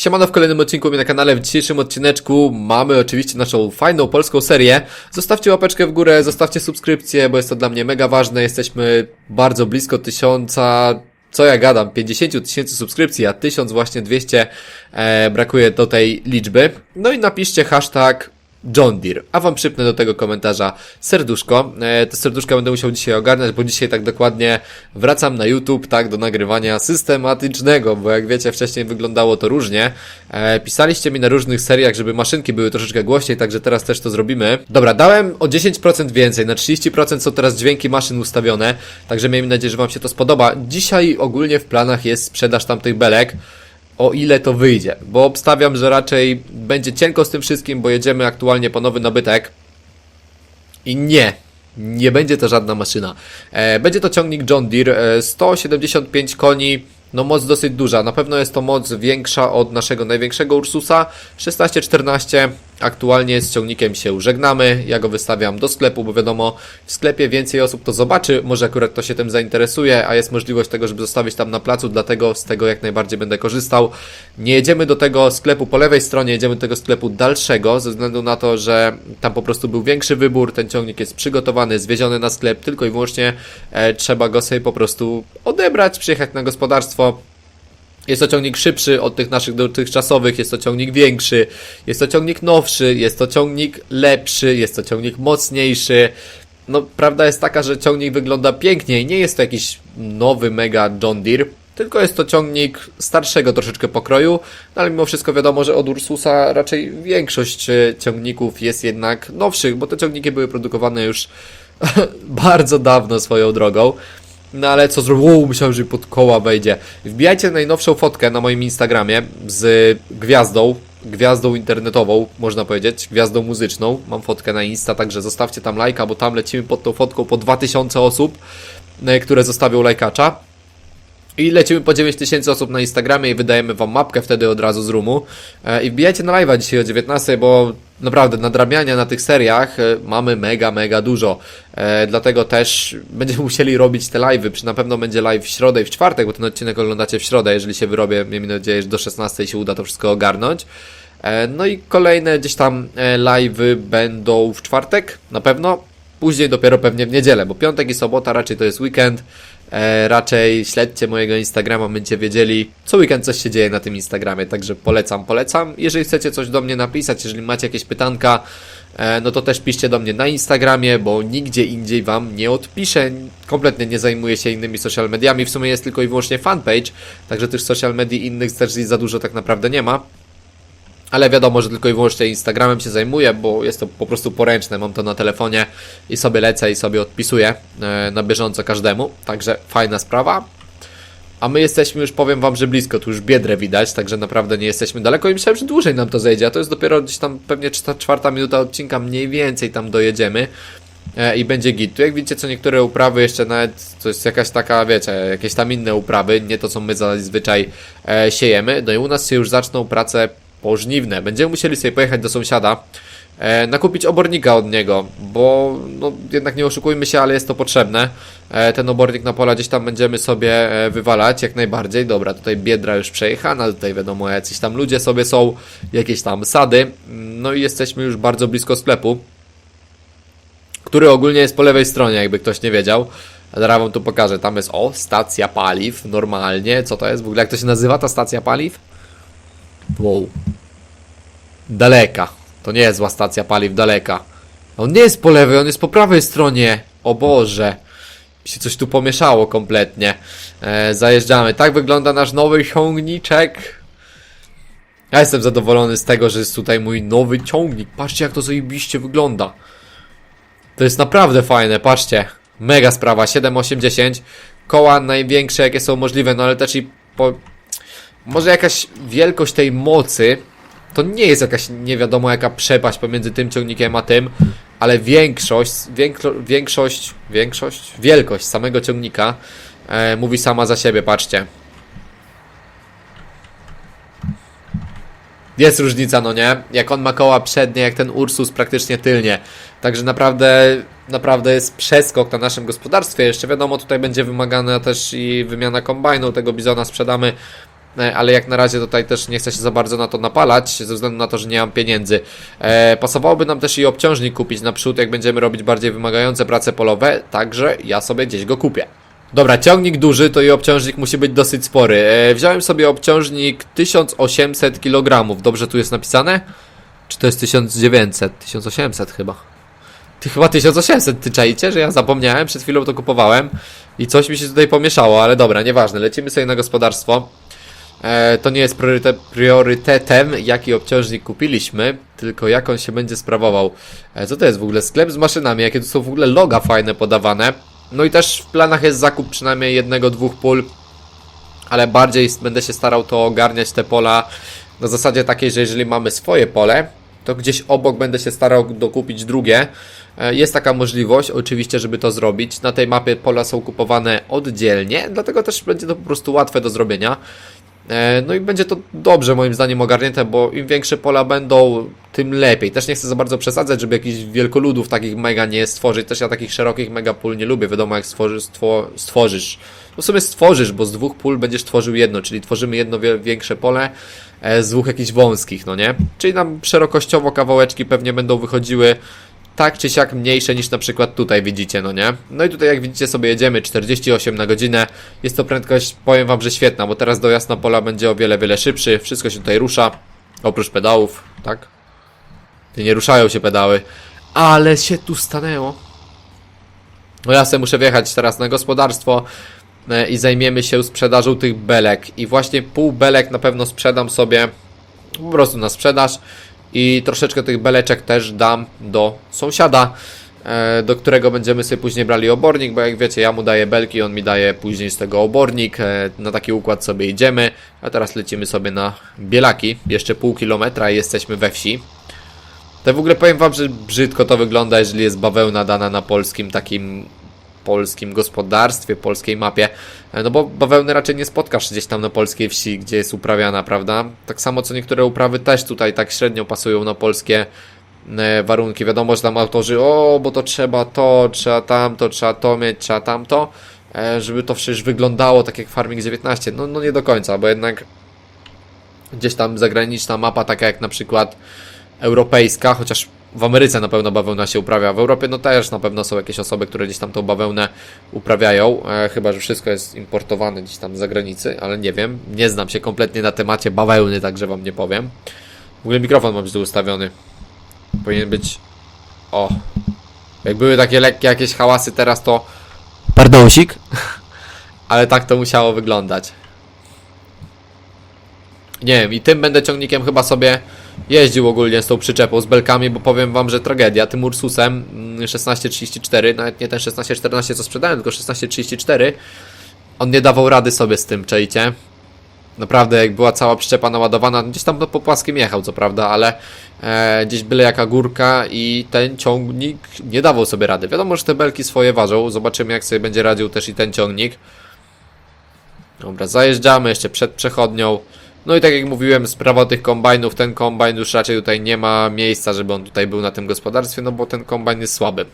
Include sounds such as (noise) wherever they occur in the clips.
Siemano w kolejnym odcinku mnie na kanale. W dzisiejszym odcineczku mamy oczywiście naszą fajną polską serię. Zostawcie łapeczkę w górę, zostawcie subskrypcję, bo jest to dla mnie mega ważne. Jesteśmy bardzo blisko tysiąca, co ja gadam, 50 tysięcy subskrypcji, a 1000 właśnie 200 e, brakuje do tej liczby. No i napiszcie hashtag John Deere, a wam przypnę do tego komentarza serduszko. E, te serduszka będę musiał dzisiaj ogarnąć, bo dzisiaj tak dokładnie wracam na YouTube, tak, do nagrywania systematycznego, bo jak wiecie, wcześniej wyglądało to różnie. E, pisaliście mi na różnych seriach, żeby maszynki były troszeczkę głośniej, także teraz też to zrobimy. Dobra, dałem o 10% więcej, na 30% są teraz dźwięki maszyn ustawione, także miejmy nadzieję, że wam się to spodoba. Dzisiaj ogólnie w planach jest sprzedaż tamtych belek o ile to wyjdzie, bo obstawiam, że raczej będzie cienko z tym wszystkim, bo jedziemy aktualnie po nowy nabytek. I nie, nie będzie to żadna maszyna. E, będzie to ciągnik John Deere, e, 175 koni, no moc dosyć duża, na pewno jest to moc większa od naszego największego Ursusa, 16-14, aktualnie z ciągnikiem się żegnamy, ja go wystawiam do sklepu, bo wiadomo, w sklepie więcej osób to zobaczy, może akurat to się tym zainteresuje, a jest możliwość tego, żeby zostawić tam na placu, dlatego z tego jak najbardziej będę korzystał. Nie jedziemy do tego sklepu po lewej stronie, jedziemy do tego sklepu dalszego, ze względu na to, że tam po prostu był większy wybór, ten ciągnik jest przygotowany, zwieziony na sklep, tylko i wyłącznie e, trzeba go sobie po prostu odebrać, przyjechać na gospodarstwo, jest to ciągnik szybszy od tych naszych dotychczasowych, jest to ciągnik większy, jest to ciągnik nowszy, jest to ciągnik lepszy, jest to ciągnik mocniejszy. No, prawda jest taka, że ciągnik wygląda piękniej. Nie jest to jakiś nowy mega John Deere, tylko jest to ciągnik starszego troszeczkę pokroju, no ale mimo wszystko wiadomo, że od Ursusa raczej większość e, ciągników jest jednak nowszych, bo te ciągniki były produkowane już (laughs) bardzo dawno swoją drogą. No ale co zrobił? Wow, myślałem, że pod koła wejdzie. Wbijajcie najnowszą fotkę na moim Instagramie z gwiazdą, gwiazdą internetową, można powiedzieć, gwiazdą muzyczną. Mam fotkę na Insta, także zostawcie tam lajka, bo tam lecimy pod tą fotką po 2000 osób, e, które zostawią lajkacza. I lecimy po 9000 osób na Instagramie i wydajemy wam mapkę wtedy od razu z roomu. E, I wbijajcie na live'a dzisiaj o 19, bo naprawdę nadrabiania na tych seriach e, mamy mega, mega dużo. E, dlatego też będziemy (laughs) musieli robić te live'y. Przy na pewno będzie live w środę i w czwartek, bo ten odcinek oglądacie w środę, jeżeli się wyrobię. Miejmy nadzieję, że do 16 się uda to wszystko ogarnąć. E, no i kolejne gdzieś tam e, live'y będą w czwartek, na pewno. Później dopiero pewnie w niedzielę, bo piątek i sobota raczej to jest weekend. E, raczej śledźcie mojego Instagrama, będziecie wiedzieli, co weekend coś się dzieje na tym Instagramie, także polecam, polecam. Jeżeli chcecie coś do mnie napisać, jeżeli macie jakieś pytanka, e, no to też piszcie do mnie na Instagramie, bo nigdzie indziej wam nie odpiszę. Kompletnie nie zajmuję się innymi social mediami, w sumie jest tylko i wyłącznie fanpage, także też social medii innych też za dużo tak naprawdę nie ma. Ale wiadomo, że tylko i wyłącznie Instagramem się zajmuję, bo jest to po prostu poręczne. Mam to na telefonie i sobie lecę i sobie odpisuję e, na bieżąco każdemu. Także fajna sprawa. A my jesteśmy już, powiem wam, że blisko, tu już biedrę widać, także naprawdę nie jesteśmy daleko i myślałem, że dłużej nam to zejdzie, a to jest dopiero gdzieś tam pewnie czwarta minuta odcinka, mniej więcej tam dojedziemy e, i będzie git. Tu jak widzicie, co niektóre uprawy jeszcze nawet, to jest jakaś taka, wiecie, jakieś tam inne uprawy, nie to co my zazwyczaj e, siejemy. No i u nas się już zaczną prace pożniwne. Będziemy musieli sobie pojechać do sąsiada, e, nakupić obornika od niego, bo no, jednak nie oszukujmy się, ale jest to potrzebne. E, ten obornik na pola gdzieś tam będziemy sobie e, wywalać jak najbardziej. Dobra, tutaj biedra już przejechana, tutaj wiadomo, jacyś tam ludzie sobie są, jakieś tam sady. No i jesteśmy już bardzo blisko sklepu, który ogólnie jest po lewej stronie, jakby ktoś nie wiedział. Zaraz wam tu pokażę, tam jest, o, stacja paliw, normalnie, co to jest? W ogóle jak to się nazywa, ta stacja paliw? Wow. Daleka. To nie jest zła stacja paliw, daleka. On nie jest po lewej, on jest po prawej stronie. O Boże. Mi się coś tu pomieszało kompletnie. E, zajeżdżamy. Tak wygląda nasz nowy ciągniczek. Ja jestem zadowolony z tego, że jest tutaj mój nowy ciągnik. Patrzcie jak to zajebiście wygląda. To jest naprawdę fajne, patrzcie. Mega sprawa, 7,810. Koła największe jakie są możliwe, no ale też i po, może jakaś wielkość tej mocy to nie jest jakaś nie wiadomo jaka przepaść pomiędzy tym ciągnikiem a tym, ale większość, większo, większość, większość, wielkość samego ciągnika e, mówi sama za siebie, patrzcie. Jest różnica, no nie? Jak on ma koła przednie, jak ten Ursus praktycznie tylnie. Także naprawdę, naprawdę jest przeskok na naszym gospodarstwie. Jeszcze wiadomo, tutaj będzie wymagana też i wymiana kombajnu, tego bizona sprzedamy ale jak na razie tutaj też nie chcę się za bardzo na to napalać, ze względu na to, że nie mam pieniędzy. E, pasowałoby nam też i obciążnik kupić naprzód, jak będziemy robić bardziej wymagające prace polowe, także ja sobie gdzieś go kupię. Dobra, ciągnik duży, to i obciążnik musi być dosyć spory. E, wziąłem sobie obciążnik 1800 kg, dobrze tu jest napisane? Czy to jest 1900? 1800 chyba. Ty chyba 1800, ty czaicie, że ja zapomniałem, przed chwilą to kupowałem i coś mi się tutaj pomieszało, ale dobra, nieważne, lecimy sobie na gospodarstwo. E, to nie jest prioryte, priorytetem, jaki obciążnik kupiliśmy, tylko jak on się będzie sprawował. E, co to jest w ogóle? Sklep z maszynami, jakie tu są w ogóle loga fajne podawane. No i też w planach jest zakup przynajmniej jednego, dwóch pól, ale bardziej będę się starał to ogarniać te pola na zasadzie takiej, że jeżeli mamy swoje pole, to gdzieś obok będę się starał dokupić drugie. E, Jest taka możliwość, oczywiście, żeby to zrobić. Na tej mapie pola są kupowane oddzielnie, dlatego też będzie to po prostu łatwe do zrobienia. E, No i będzie to dobrze moim zdaniem ogarnięte, bo im większe pola będą, tym lepiej. Też nie chcę za bardzo przesadzać, żeby jakichś wielkoludów takich mega nie stworzyć. Też ja takich szerokich mega pól nie lubię. Wiadomo jak stworzysz, stwo, stworzysz. No w sumie stworzysz, bo z dwóch pól będziesz tworzył jedno, czyli tworzymy jedno większe pole e, z dwóch jakichś wąskich, no nie? Czyli nam szerokościowo kawałeczki pewnie będą wychodziły tak czy siak mniejsze niż na przykład tutaj widzicie, no nie? No i tutaj jak widzicie sobie jedziemy 48 na godzinę. Jest to prędkość, powiem wam, że świetna, bo teraz dojazd na pola będzie o wiele, wiele szybszy. Wszystko się tutaj rusza, oprócz pedałów, tak? Nie ruszają się pedały. Ale się tu stanęło. No ja muszę wjechać teraz na gospodarstwo e, i zajmiemy się sprzedażą tych belek. I właśnie pół belek na pewno sprzedam sobie po prostu na sprzedaż i troszeczkę tych beleczek też dam do sąsiada, e, do którego będziemy sobie później brali obornik, bo jak wiecie, ja mu daję belki, on mi daje później z tego obornik, e, na taki układ sobie idziemy, a teraz lecimy sobie na Bielaki, jeszcze pół kilometra i jesteśmy we wsi. To w ogóle powiem wam, że brzydko to wygląda, jeżeli jest bawełna dana na polskim takim polskim gospodarstwie, polskiej mapie. E, No bo bawełny raczej nie spotkasz gdzieś tam na polskiej wsi, gdzie jest uprawiana, prawda? Tak samo co niektóre uprawy też tutaj tak średnio pasują na polskie e, warunki. Wiadomo, że tam autorzy, o, bo to trzeba to, trzeba tamto, trzeba to mieć, trzeba tamto, e, żeby to przecież wyglądało tak jak Farming 19. No, no nie do końca, bo jednak gdzieś tam zagraniczna mapa, taka jak na przykład europejska, chociaż w Ameryce na pewno bawełna się uprawia, w Europie no też na pewno są jakieś osoby, które gdzieś tam tą bawełnę uprawiają, e, chyba, że wszystko jest importowane gdzieś tam z zagranicy, ale nie wiem, nie znam się kompletnie na temacie bawełny, także wam nie powiem. W ogóle mikrofon mam źle ustawiony. Powinien być... O. Jak były takie lekkie jakieś hałasy teraz to... Pardonsik? (laughs) ale tak to musiało wyglądać. Nie wiem, i tym będę ciągnikiem chyba sobie jeździł ogólnie z tą przyczepą, z belkami, bo powiem wam, że tragedia. Tym Ursusem mm, 1634, nawet nie ten 1614 co sprzedałem, tylko 1634, on nie dawał rady sobie z tym, czajcie. Naprawdę, jak była cała przyczepa naładowana, gdzieś tam no, po płaskim jechał, co prawda, ale e, gdzieś byle jaka górka i ten ciągnik nie dawał sobie rady. Wiadomo, że te belki swoje ważą, zobaczymy jak sobie będzie radził też i ten ciągnik. Dobra, zajeżdżamy jeszcze przed przechodnią. No i tak jak mówiłem, sprawa tych kombajnów, ten kombajn już raczej tutaj nie ma miejsca, żeby on tutaj był na tym gospodarstwie, no bo ten kombajn jest słaby.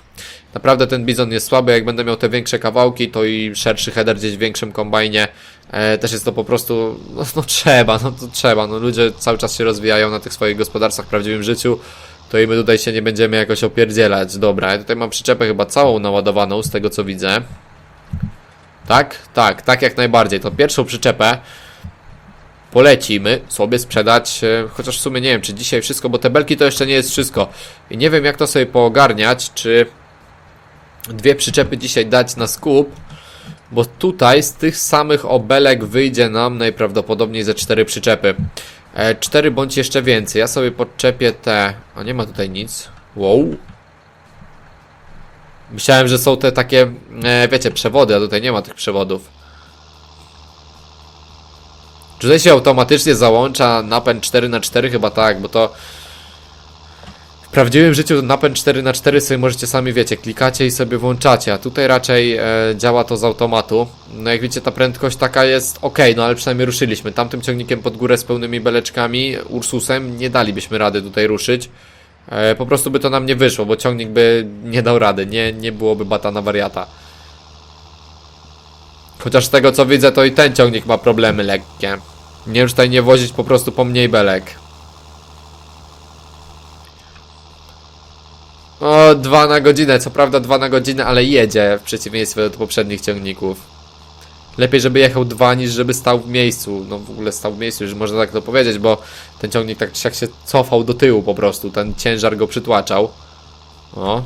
Naprawdę ten bizon jest słaby, jak będę miał te większe kawałki, to i szerszy header gdzieś w większym kombajnie, e, też jest to po prostu, no, no trzeba, no to trzeba, no ludzie cały czas się rozwijają na tych swoich gospodarstwach w prawdziwym życiu, to i my tutaj się nie będziemy jakoś opierdzielać. Dobra, ja tutaj mam przyczepę chyba całą naładowaną, z tego co widzę. Tak? Tak, tak jak najbardziej. To pierwszą przyczepę polecimy sobie sprzedać, e, chociaż w sumie nie wiem, czy dzisiaj wszystko, bo te belki to jeszcze nie jest wszystko. I nie wiem, jak to sobie poogarniać, czy dwie przyczepy dzisiaj dać na skup, bo tutaj z tych samych obelek wyjdzie nam najprawdopodobniej ze cztery przyczepy. E, cztery bądź jeszcze więcej. Ja sobie podczepię te... A nie ma tutaj nic. Wow. Myślałem, że są te takie, e, wiecie, przewody, a tutaj nie ma tych przewodów. Czy tutaj się automatycznie załącza napęd 4x4? Chyba tak, bo to w prawdziwym życiu napęd 4x4 sobie możecie sami wiecie, klikacie i sobie włączacie, a tutaj raczej e, działa to z automatu. No jak widzicie ta prędkość taka jest ok, no ale przynajmniej ruszyliśmy. Tamtym ciągnikiem pod górę z pełnymi beleczkami, Ursusem, nie dalibyśmy rady tutaj ruszyć. E, po prostu by to nam nie wyszło, bo ciągnik by nie dał rady, nie, nie byłoby bata na wariata. Chociaż z tego co widzę, to i ten ciągnik ma problemy lekkie. Nie już tutaj nie wozić po prostu po mniej belek. O, dwa na godzinę, co prawda dwa na godzinę, ale jedzie w przeciwieństwie do poprzednich ciągników. Lepiej, żeby jechał dwa, niż żeby stał w miejscu. No w ogóle stał w miejscu, już można tak to powiedzieć, bo ten ciągnik tak czy siak się cofał do tyłu po prostu. Ten ciężar go przytłaczał. O.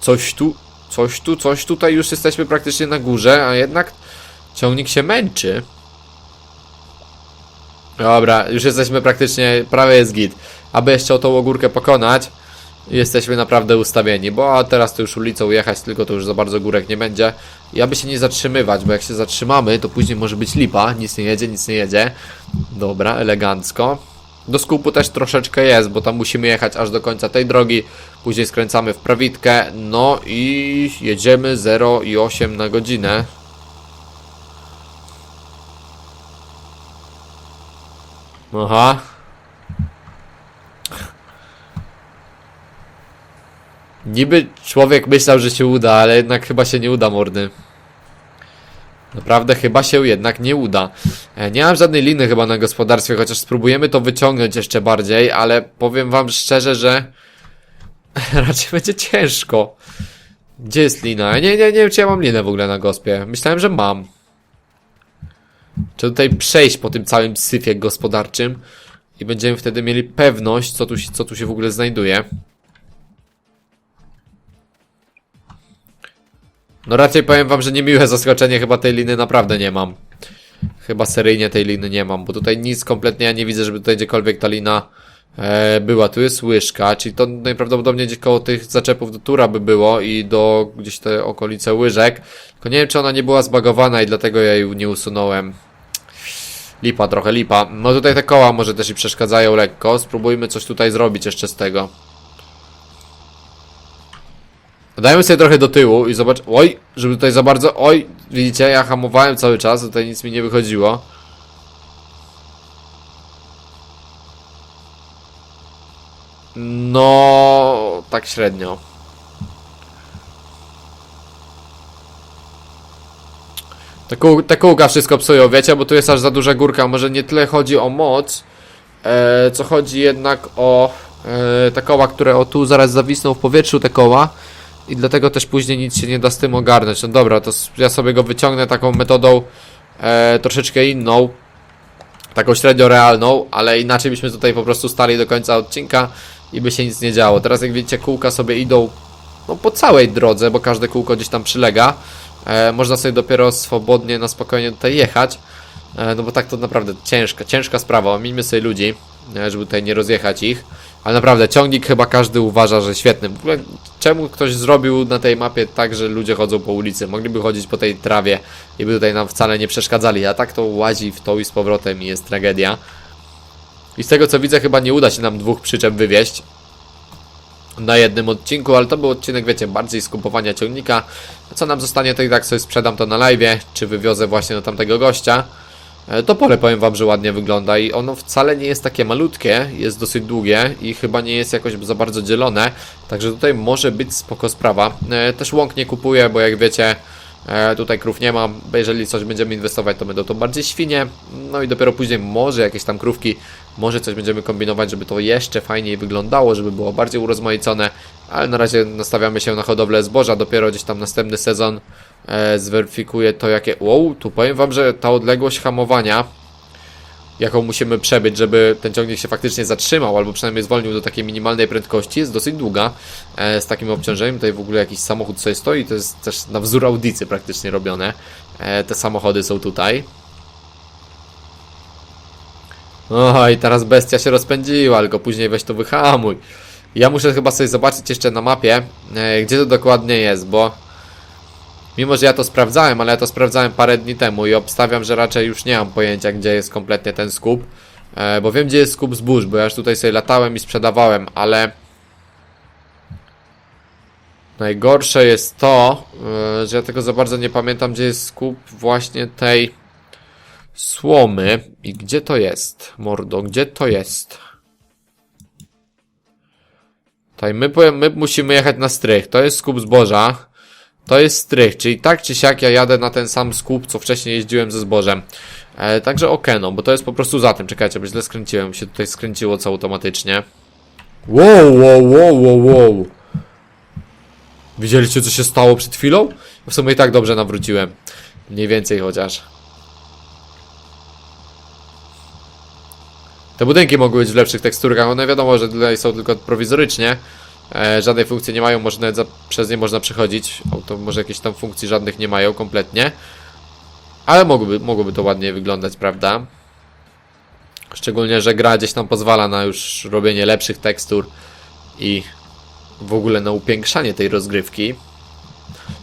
Coś tu, coś tu, coś tutaj już jesteśmy praktycznie na górze, a jednak ciągnik się męczy. Dobra, już jesteśmy praktycznie, prawie jest git. Aby jeszcze o tą ogórkę pokonać, jesteśmy naprawdę ustawieni, bo teraz to już ulicą jechać, tylko to już za bardzo górek nie będzie. I aby się nie zatrzymywać, bo jak się zatrzymamy, to później może być lipa, nic nie jedzie, nic nie jedzie. Dobra, elegancko. Do skupu też troszeczkę jest, bo tam musimy jechać aż do końca tej drogi, później skręcamy w prawitkę, no i jedziemy 0,8 na godzinę. Aha. Niby człowiek myślał, że się uda, ale jednak chyba się nie uda, mordy. Naprawdę chyba się jednak nie uda. E, Nie mam żadnej liny chyba na gospodarstwie, chociaż spróbujemy to wyciągnąć jeszcze bardziej, ale powiem wam szczerze, że (laughs) raczej będzie ciężko. Gdzie jest lina? Nie, nie, nie wiem, czy ja mam linę w ogóle na gospie. Myślałem, że mam. Trzeba tutaj przejść po tym całym syfie gospodarczym i będziemy wtedy mieli pewność, co tu, co tu się w ogóle znajduje. No raczej powiem wam, że niemiłe zaskoczenie, chyba tej liny naprawdę nie mam. Chyba seryjnie tej liny nie mam, bo tutaj nic kompletnie ja nie widzę, żeby tutaj gdziekolwiek ta lina e, była. Tu jest łyżka, czyli to najprawdopodobniej gdzieś koło tych zaczepów do tura by było i do gdzieś te okolice łyżek. Tylko nie wiem, czy ona nie była zbagowana i dlatego ja jej nie usunąłem. Lipa, trochę lipa. No tutaj te koła może też i przeszkadzają lekko. Spróbujmy coś tutaj zrobić jeszcze z tego. Dajmy sobie trochę do tyłu i zobacz. Oj, żeby tutaj za bardzo. Oj, widzicie, ja hamowałem cały czas, tutaj nic mi nie wychodziło. No, tak średnio. Te, kół, te kółka wszystko psują, wiecie, bo tu jest aż za duża górka. Może nie tyle chodzi o moc, e, co chodzi jednak o e, te koła, które o tu zaraz zawisną w powietrzu, te koła. I dlatego też później nic się nie da z tym ogarnąć. No dobra, to ja sobie go wyciągnę taką metodą e, troszeczkę inną. Taką średnio realną, ale inaczej byśmy tutaj po prostu stali do końca odcinka i by się nic nie działo. Teraz jak widzicie kółka sobie idą no, po całej drodze, bo każde kółko gdzieś tam przylega. E, można sobie dopiero swobodnie, na spokojnie tutaj jechać. E, no bo tak to naprawdę ciężka, ciężka sprawa. Miejmy sobie ludzi, e, żeby tutaj nie rozjechać ich. Ale naprawdę, ciągnik chyba każdy uważa, że świetny. W ogóle, czemu ktoś zrobił na tej mapie tak, że ludzie chodzą po ulicy? Mogliby chodzić po tej trawie i by tutaj nam wcale nie przeszkadzali. A tak to łazi w tą i z powrotem i jest tragedia. I z tego co widzę, chyba nie uda się nam dwóch przyczep wywieźć na jednym odcinku, ale to był odcinek, wiecie, bardziej skupowania ciągnika. A co nam zostanie, to i tak sobie sprzedam to na live, czy wywiozę właśnie do tamtego gościa. E, To pole powiem wam, że ładnie wygląda i ono wcale nie jest takie malutkie, jest dosyć długie i chyba nie jest jakoś za bardzo dzielone, także tutaj może być spoko sprawa. E, Też łąk nie kupuję, bo jak wiecie, e, tutaj krów nie mam, jeżeli coś będziemy inwestować, to będą to bardziej świnie, no i dopiero później może jakieś tam krówki, może coś będziemy kombinować, żeby to jeszcze fajniej wyglądało, żeby było bardziej urozmaicone, ale na razie nastawiamy się na hodowlę zboża, dopiero gdzieś tam następny sezon e, zweryfikuje to jakie... Wow, tu powiem wam, że ta odległość hamowania, jaką musimy przebyć, żeby ten ciągnik się faktycznie zatrzymał, albo przynajmniej zwolnił do takiej minimalnej prędkości, jest dosyć długa, e, z takim obciążeniem. Tutaj w ogóle jakiś samochód sobie stoi, to jest też na wzór audicy praktycznie robione. E, te samochody są tutaj. O, i teraz bestia się rozpędziła, tylko później weź to wyhamuj. Ja muszę chyba sobie zobaczyć jeszcze na mapie, e, gdzie to dokładnie jest, bo mimo, że ja to sprawdzałem, ale ja to sprawdzałem parę dni temu i obstawiam, że raczej już nie mam pojęcia, gdzie jest kompletnie ten skup, e, bo wiem, gdzie jest skup zbóż, bo ja już tutaj sobie latałem i sprzedawałem, ale najgorsze jest to, e, że ja tego za bardzo nie pamiętam, gdzie jest skup właśnie tej słomy. I gdzie to jest, mordo, gdzie to jest? Tutaj my, my musimy jechać na strych, to jest skup zboża, to jest strych, czyli tak czy siak ja jadę na ten sam skup, co wcześniej jeździłem ze zbożem. E, także okeno, bo to jest po prostu za tym. Czekajcie, bo źle skręciłem, się tutaj skręciło co automatycznie. Wow, wow, wow, wow, wow. Widzieliście co się stało przed chwilą? W sumie i tak dobrze nawróciłem. Mniej więcej chociaż. Te budynki mogły być w lepszych teksturkach, one wiadomo, że tutaj są tylko prowizorycznie. E, żadnej funkcji nie mają, może nawet za, przez nie można przechodzić. Auto może jakieś tam funkcji żadnych nie mają kompletnie. Ale mogłoby, mogłoby to ładnie wyglądać, prawda? Szczególnie, że gra gdzieś tam pozwala na już robienie lepszych tekstur i w ogóle na upiększanie tej rozgrywki.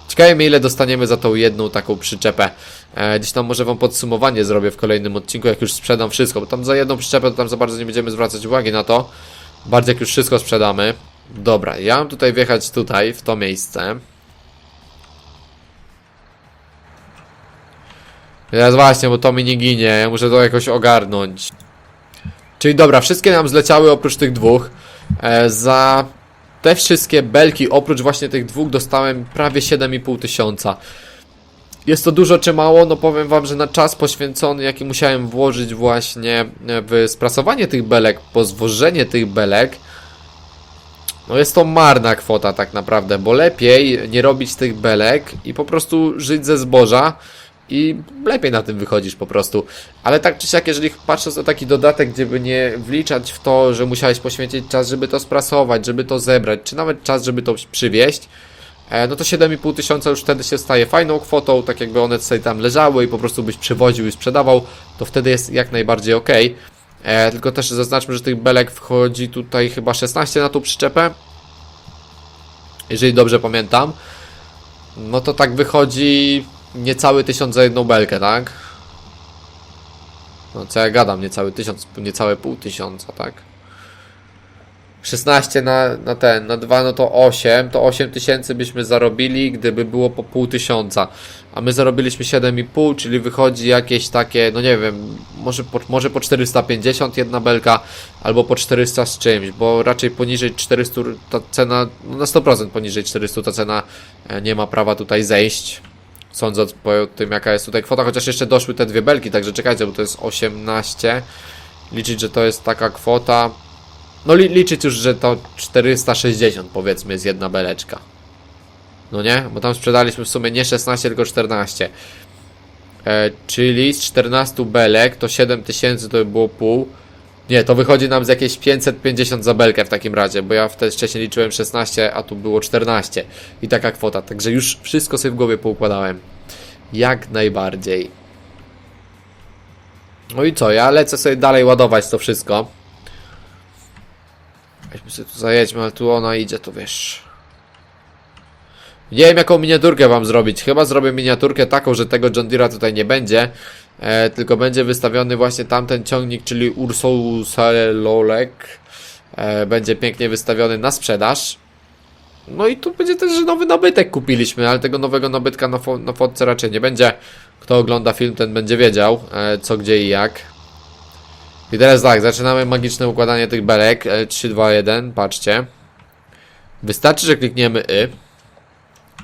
Ciekawe mnie ile dostaniemy za tą jedną taką przyczepę. E, gdzieś tam może wam podsumowanie zrobię w kolejnym odcinku, jak już sprzedam wszystko, bo tam za jedną przyczepę to tam za bardzo nie będziemy zwracać uwagi na to. Bardziej jak już wszystko sprzedamy. Dobra, ja mam tutaj wjechać tutaj, w to miejsce. Teraz właśnie, bo to mi nie ginie, ja muszę to jakoś ogarnąć. Czyli dobra, wszystkie nam zleciały oprócz tych dwóch. E, za te wszystkie belki, oprócz właśnie tych dwóch, dostałem prawie 7,5 tysiąca. Jest to dużo czy mało? No powiem wam, że na czas poświęcony, jaki musiałem włożyć właśnie w sprasowanie tych belek, po zwożenie tych belek, no jest to marna kwota tak naprawdę, bo lepiej nie robić tych belek i po prostu żyć ze zboża i lepiej na tym wychodzisz po prostu. Ale tak czy siak, jeżeli patrząc na taki dodatek, gdzie by nie wliczać w to, że musiałeś poświęcić czas, żeby to sprasować, żeby to zebrać, czy nawet czas, żeby to przywieźć, e, no to 7,5 tysiąca już wtedy się staje fajną kwotą, tak jakby one sobie tam leżały i po prostu byś przywoził i sprzedawał, to wtedy jest jak najbardziej ok. E, tylko też zaznaczmy, że tych belek wchodzi tutaj chyba 16 na tą przyczepę. Jeżeli dobrze pamiętam. No to tak wychodzi niecały tysiąc za jedną belkę, tak? No co ja gadam, niecały tysiąc, niecałe pół tysiąca, tak? 16 na, na ten, na 2 no to 8, to 8 tysięcy byśmy zarobili, gdyby było po pół tysiąca. A my zarobiliśmy 7,5, czyli wychodzi jakieś takie, no nie wiem, może po, może po 450 jedna belka, albo po 400 z czymś, bo raczej poniżej 400 ta cena, no na 100% poniżej 400 ta cena e, nie ma prawa tutaj zejść. Sądząc po tym jaka jest tutaj kwota, chociaż jeszcze doszły te dwie belki, także czekajcie, bo to jest 18. Liczyć, że to jest taka kwota. No li, liczyć już, że to 460 powiedzmy jest jedna beleczka. No nie? Bo tam sprzedaliśmy w sumie nie 16, tylko 14. E, czyli z 14 belek to 7000 to by było pół. Nie, to wychodzi nam z jakieś 550 za belkę w takim razie, bo ja wtedy wcześniej liczyłem 16, a tu było 14. I taka kwota, także już wszystko sobie w głowie poukładałem. Jak najbardziej. No i co, ja lecę sobie dalej ładować to wszystko. Weźmy sobie tu zajedźmy, ale tu ona idzie, to wiesz. Nie wiem jaką miniaturkę wam zrobić. Chyba zrobię miniaturkę taką, że tego John Deere'a tutaj nie będzie. E, tylko będzie wystawiony właśnie tamten ciągnik, czyli Ursus Lolek. E, będzie pięknie wystawiony na sprzedaż. No i tu będzie też, że nowy nabytek kupiliśmy, ale tego nowego nabytka na, fo na fotce raczej nie będzie. Kto ogląda film, ten będzie wiedział, e, co, gdzie i jak. I teraz tak, zaczynamy magiczne układanie tych belek. E, 3, 2, 1, patrzcie. Wystarczy, że klikniemy Y.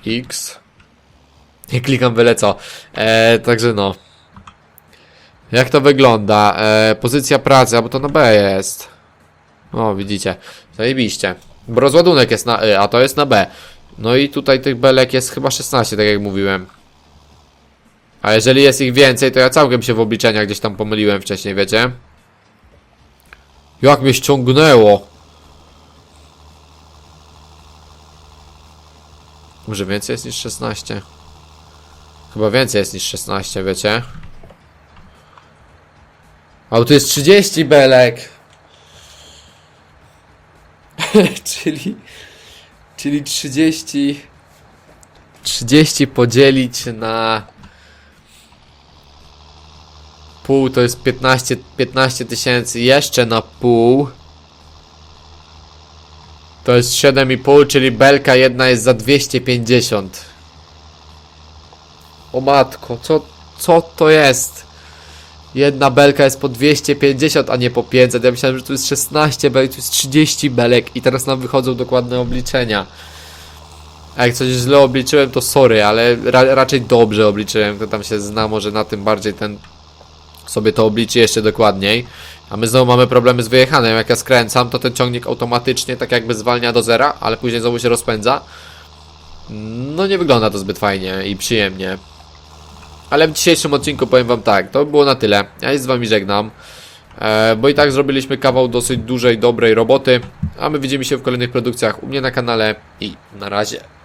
X. Nie klikam byle co. E, także no. Jak to wygląda? E, pozycja pracy, bo to na B jest. O, widzicie. Zajebiście. Bo rozładunek jest na Y, a to jest na B. No i tutaj tych belek jest chyba 16, tak jak mówiłem. A jeżeli jest ich więcej, to ja całkiem się w obliczeniach gdzieś tam pomyliłem wcześniej, wiecie? Jak mnie ściągnęło. Może więcej jest niż 16? Chyba więcej jest niż 16, wiecie? A tu jest 30 belek. (laughs) czyli... Czyli 30... 30 podzielić na... Pół to jest 15 15 tysięcy, jeszcze na pół. To jest 7,5, czyli belka jedna jest za 250. O matko, co, co to jest? Jedna belka jest po 250, a nie po 500. Ja myślałem, że tu jest 16 belek, tu jest 30 belek i teraz nam wychodzą dokładne obliczenia. A jak coś źle obliczyłem, to sorry, ale ra raczej dobrze obliczyłem, to tam się zna, może na tym bardziej ten sobie to obliczy jeszcze dokładniej. A my znowu mamy problemy z wyjechanem. Jak ja skręcam, to ten ciągnik automatycznie tak jakby zwalnia do zera, ale później znowu się rozpędza. No nie wygląda to zbyt fajnie i przyjemnie. Ale w dzisiejszym odcinku powiem wam tak, to było na tyle. Ja się z wami żegnam. E, bo i tak zrobiliśmy kawał dosyć dużej, dobrej roboty. A my widzimy się w kolejnych produkcjach u mnie na kanale i na razie.